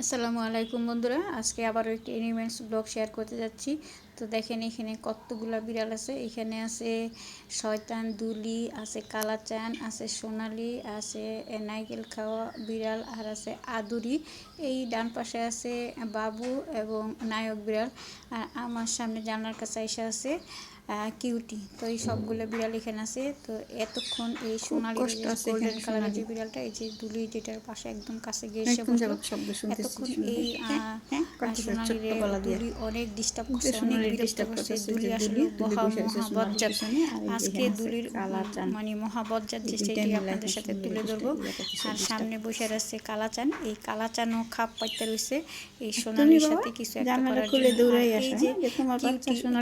আসসালামু আলাইকুম বন্ধুরা, আজকে আবারও একটি এনিমেন্টস ব্লগ শেয়ার করতে যাচ্ছি। তো দেখেন এখানে কতগুলা বিড়াল আছে। এখানে আছে শয়তান, দুলি, আছে কালাচান, আছে সোনালি, আছে নাইকেল খাওয়া বিড়াল, আর আছে আদুরি। এই ডান পাশে আছে বাবু এবং নায়ক বিড়াল। আর আমার সামনে জানলার কাছে এসে আছে কিউটি। তো এই সবগুলো বিড়াল এখানে আছে। তো এতক্ষণ এই সোনালি গোল্ডেন কালারের যে বিড়ালটা এই যে দুলি যেটার পাশে একদম কাছে গিয়ে এসে এতক্ষণ এই হ্যাঁ, হ্যাঁ, অনেক ডিস্টার্ব করছে অনেক বিরক্ত করছে। দুলি আসলে মহাবজ্জাত আজকে দুলির মানে মহাবজ্জাত যে সেটি আপনাদের সাথে তুলে ধরবো। আর সামনে বসে রয়েছে কালাচান। এই কালাচানও খাপ পাইতে রয়েছে। এই সোনালির সাথে কিছু একটা করার জন্য। এই যে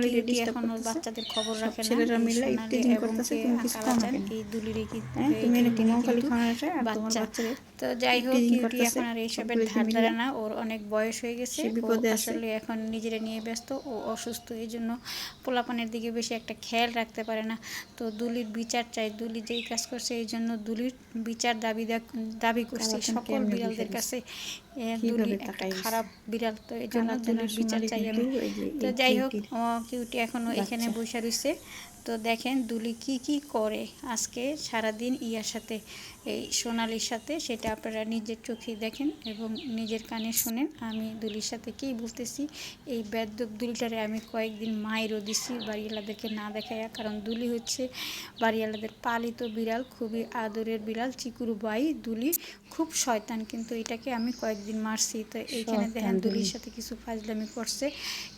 কিউটি এখন ওর বাচ্চাদের খবর রাখে ছেলেরা মিলে ইফতিজিং করতেছে তুমি কিছু খাও এই দুলিরে কি হ্যাঁ, তুমি নাকি মৌখালি খাওয়াটা আর তোমার বাচ্চাদের তো যাই হোক কিউটি এখন আর এইসবের ধার ধারে না ওর অনেক বয়স হয়ে গেছে বিপদে আসলে এখন নিজেরা নিয়ে ব্যস্ত ও অসুস্থ এই জন্য পোলাপানের দিকে বেশি একটা খেয়াল রাখতে পারে না। তো দুলির বিচার চাই দুলি যেই কাজ করছে এই জন্য দুলির বিচার দাবি দাবি করছে সকল বিড়ালদের কাছে। দুলি একটা খারাপ বিড়াল তো এই জন্য দুলির বিচার চাই আমি। তো যাই হোক কিউটি এখনও এখানে বসে রয়েছে। তো দেখেন দুলি কি কি করে আজকে সারাদিন ইয়ার সাথে এই সোনালির সাথে সেটা আপনারা নিজের চোখে দেখেন এবং নিজের কানে শোনেন। আমি দুলির সাথে কী বলতেছি এই বেদ্যক দুলিটারে আমি কয়েকদিন মায়েরও দিছি বাড়িওয়ালাদেরকে না দেখাইয়া কারণ দুলি হচ্ছে বাড়িওয়ালাদের পালিত বিড়াল খুবই আদরের বিড়াল চিকুরু বাই দুলি খুব শয়তান কিন্তু এটাকে আমি কয়েকদিন মারছি। তো এইখানে দেখেন দুলির সাথে কিছু ফাজলামি করছে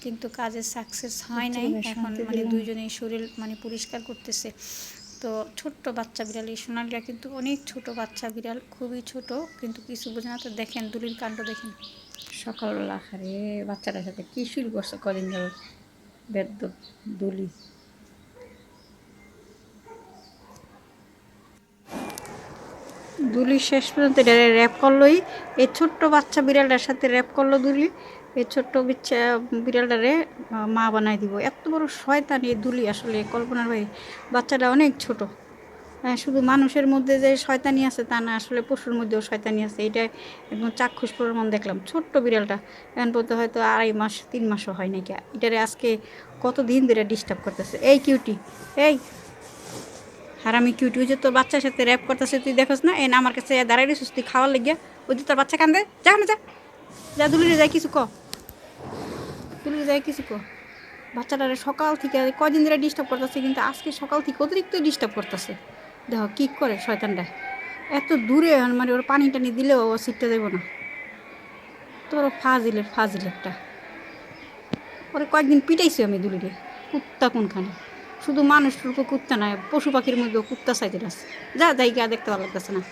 কিন্তু কাজে সাকসেস হয় নাই। এখন মানে দুইজনেই শরীর মানে পরিষ্কার করতেছে। তো ছোট্ট বাচ্চা বিড়াল, এই সোনালিরা কিন্তু অনেক ছোট বাচ্চা বিড়াল, খুবই ছোট, কিন্তু কিছু বোঝে না। তো দেখেন, দুলির কাণ্ড দেখেন। সকালবেলা আরে বাচ্চাটার সাথে কি শুরু করছে কদিন বেদ্য দুলি। দুলি শেষ পর্যন্ত র্যাপ করলোই। এই ছোট্ট বাচ্চা বিড়ালটার সাথে র্যাপ করল দুলি। এই ছোট্ট বিচ্ছা, বিড়ালটারে মা বানাই দিব। এত বড় শয়তান এই দুলি আসলে, কল্পনার ভাই। বাচ্চাটা অনেক ছোট। হ্যাঁ শুধু মানুষের মধ্যে যে শয়তানি আছে তা না, আসলে পশুর মধ্যেও শয়তানি আছে। এটা একদম চাক্ষুষ প্রমাণ দেখলাম। ছোট্ট বিড়ালটা। এখন পর্যন্ত হয়তো আড়াই মাস, তিন মাসও হয় নাকি এটারে আজকে কত দিন ধরে ডিস্টার্ব করতেছে? এই কিউটি এই হারামি কিউটি, ওই যে তোর বাচ্চার সাথে র্যাপ করতেছে, তুই দেখোস না? এ না, আমার কাছে দাঁড়াই তুই খাওয়ার লেগে ওই তোর বাচ্চা কান্দে। যা না যা। যা, দুলিরে যাই, কিছু ক। তুলে যাই, কিছু কো। বাচ্চাটারে সকাল থেকে কদিন ধরে ডিস্টার্ব করতেছে, কিন্তু আজকে সকাল থেকে অতিরিক্ত ডিস্টার্ব করতেছে। দেখো, কী করে শয়তানটা এত দূরে মানে ওর পানি টানি দিলেও ও সিটটা দেবো না। তোর ফাজিলের, ফাজিল একটা। ওরে কয়েকদিন পিটাইছি আমি দুলিরে। কুত্তা কোনখানে? শুধু মানুষ কুত্তা নয়, পশু পাখির মধ্যেও কুত্তা সাইজের আছে। যা, যাই গা দেখতে ভালো লাগতেছে না।